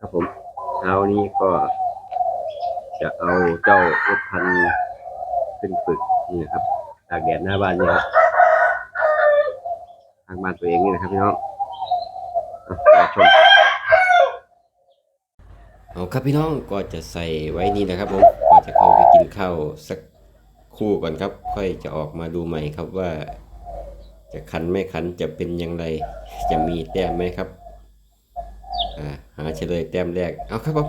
ครับผมเช้านี้ก็จะเอาเจ้าเอฟพันธุ์ขึ้นฝึกนี่นะครับตากแดดหน้าบ้านเนี่ยครับทางบ้านตัวเองนี่นะครับพี่น้องมาชมเอาครับพี่น้องก็จะใส่ไว้นี่นะครับผมก็จะเข้าไปกินข้าวสักคู่ก่อนครับ ค่อยจะออกมาดูใหม่ครับว่า จะคันไม่คันจะเป็นอย่างไร จะมีแต้มไหมครับ อ่าหาเฉลยแต้มแรก เอาครับผม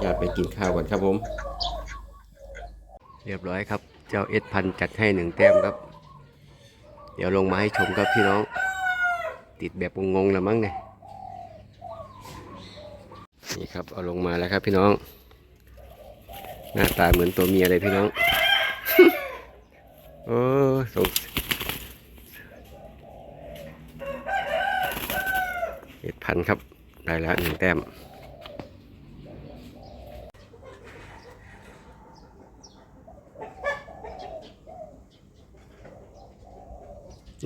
อยากไปกินข้าวก่อนครับผม เรียบร้อยครับ เจ้าเอสพันจัดให้หนึ่งแต้มครับ เดี๋ยวลงมาให้ชมครับพี่น้อง ติดแบบงงๆแล้วมั้งเนี่ยนี่ครับเอาลงมาแล้วครับพี่น้อง หน้าตาเหมือนตัวเมียเลยพี่น้องโอ้สงเอ็ดพันครับ ได้แล้วหนึ่งแต้ม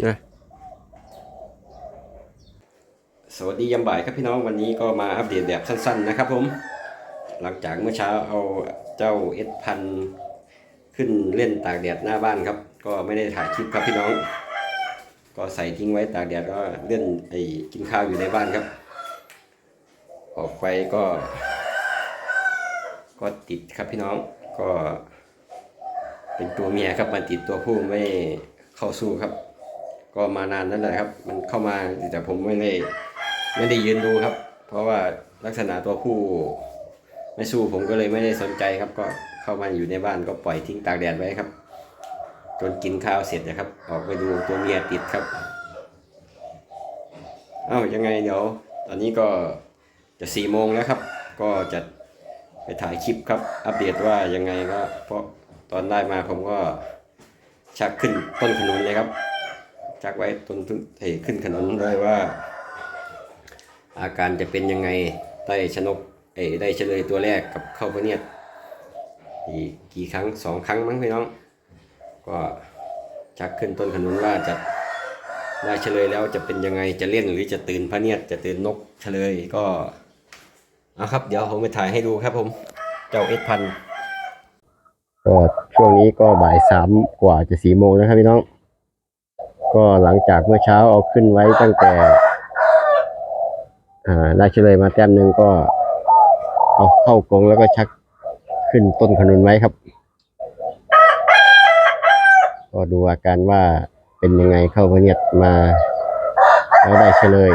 นะสวัสดียามบ่ายครับพี่น้องวันนี้ก็มาอัปเดตแบบสั้นๆนะครับผม หลังจากเมื่อเช้าเอาเจ้าเอสพันขึ้นเล่นตากแดดหน้าบ้านครับ ก็ไม่ได้ถ่ายคลิปครับพี่น้อง ก็ใส่ทิ้งไว้ตากแดดก็เล่นไอ้กินข้าวอยู่ในบ้านครับ ออกไปก็ ก็ติดครับพี่น้องก็ เป็นตัวเมียครับมันติดตัวผู้ไม่เข้าสู้ครับ ก็มานานนั่นแหละครับ มันเข้ามาแต่ผมไม่ได้ไม่ได้ยืนดูครับ เพราะว่าลักษณะตัวผู้ไม่สู้ผมก็เลยไม่ได้สนใจครับ ก็เข้ามาอยู่ในบ้านก็ปล่อยทิ้งตากแดดไว้ครับ จนกินข้าวเสร็จนะครับ ออกไปดูตัวเมียติดครับ เอ้ายังไงเดี๋ยวตอนนี้ก็ จะสี่โมงแล้วครับ ก็จะไปถ่ายคลิปครับ อัปเดตว่ายังไงก็เพราะตอนได้มาผมก็ชักขึ้นต้นขนุนเลยครับ ชักไว้ต้นเอ้ยขึ้นขนุนเลยว่า อาการจะเป็นยังไงได้ชนกเอ้ได้เฉลยตัวแรกกับเข้าพระเนียดอีกกี่ครั้งสองครั้งมั้งพี่น้อง ก็ชักขึ้นต้นขนุนว่าจะได้เฉลยแล้วจะเป็นยังไงจะเล่นหรือจะตื่นพระเนียดจะตื่นนกเฉลยก็ เอาครับ เดี๋ยวผมไปถ่ายให้ดูครับผม เจ้าเอสพันก็ช่วงนี้ก็บ่ายสามกว่าจะสี่โมงแล้วครับพี่น้อง ก็หลังจากเมื่อเช้าเอาขึ้นไว้ตั้งแต่อ่าได้เฉลยมาแต้มหนึ่งก็ เอาเข้ากรงแล้วก็ชักขึ้นต้นขนุนไว้ครับ ก็ดูอาการว่าเป็นยังไงเข้าพระเนียดมาแล้วได้เฉลย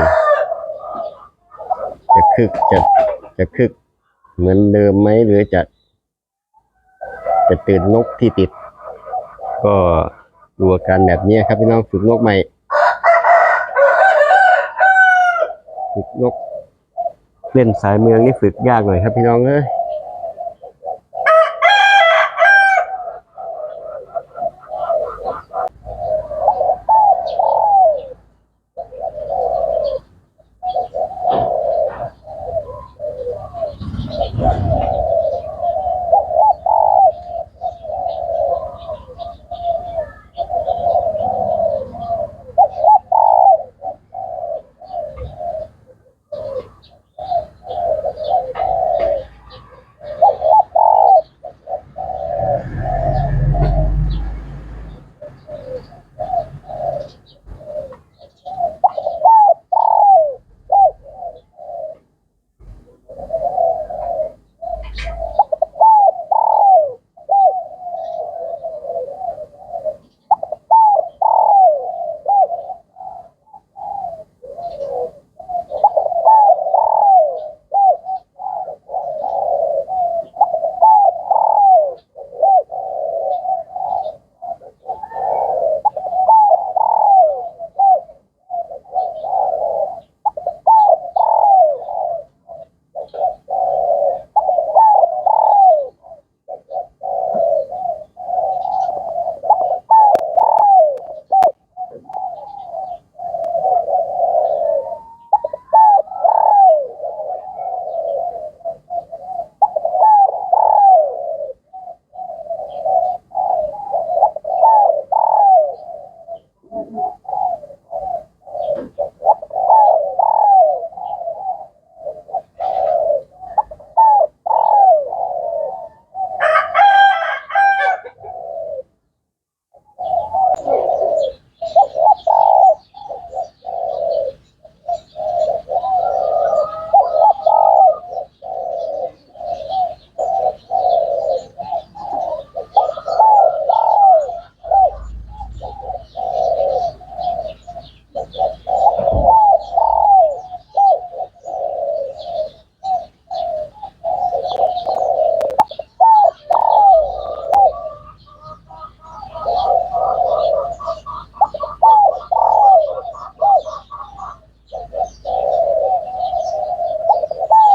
จะคึกจะ จะคึกเหมือนเดิมไหมหรือจะ จะตื่นนกที่ติด ก็ดูอาการแบบนี้ครับพี่น้องฝึกนกใหม่ฝึกนกเล่นสายเมืองนี่ฝึกยากหน่อยครับพี่น้องเอ้ย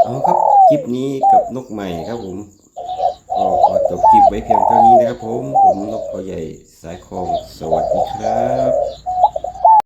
เอาครับคลิปนี้กับนกใหม่ครับผมก็ขอจบคลิปไว้เพียงเท่านี้นะครับผม ผมนกเขาใหญ่สายคลองสวัสดีครับ